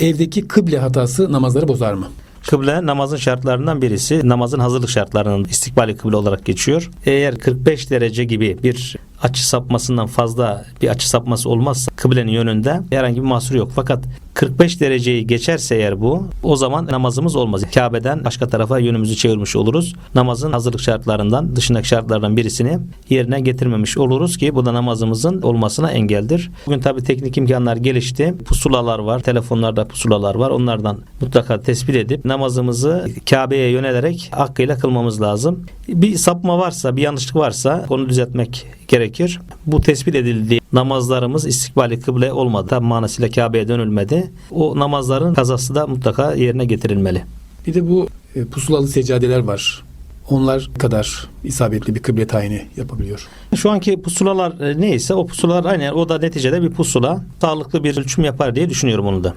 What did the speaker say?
Evdeki kıble hatası namazları bozar mı? Kıble namazın şartlarından birisi. Namazın hazırlık şartlarının istikbali kıble olarak geçiyor. Eğer 45 derece gibi bir açı sapmasından fazla bir açı sapması olmazsa kıblenin yönünde herhangi bir mahsur yok. Fakat 45 dereceyi geçerse eğer bu o zaman namazımız olmaz. Kabe'den başka tarafa yönümüzü çevirmiş oluruz. Namazın hazırlık şartlarından dışındaki şartlardan birisini yerine getirmemiş oluruz ki bu da namazımızın olmasına engeldir. Bugün tabi teknik imkanlar gelişti. Pusulalar var. Telefonlarda pusulalar var. Onlardan mutlaka tespit edip namazımızı Kabe'ye yönelerek hakkıyla kılmamız lazım. Bir sapma varsa, bir yanlışlık varsa onu düzeltmek gerekir. Bu tespit edildiği namazlarımız istikbali kıble olmadı. Tam manasıyla Kabe'ye dönülmedi. O namazların kazası da mutlaka yerine getirilmeli. Bir de bu e, pusulalı seccadeler var. Onlar kadar isabetli bir kıble tayini yapabiliyor. Şu anki pusulalar e, neyse o pusulalar aynen o da neticede bir pusula. Sağlıklı bir ölçüm yapar diye düşünüyorum onu da.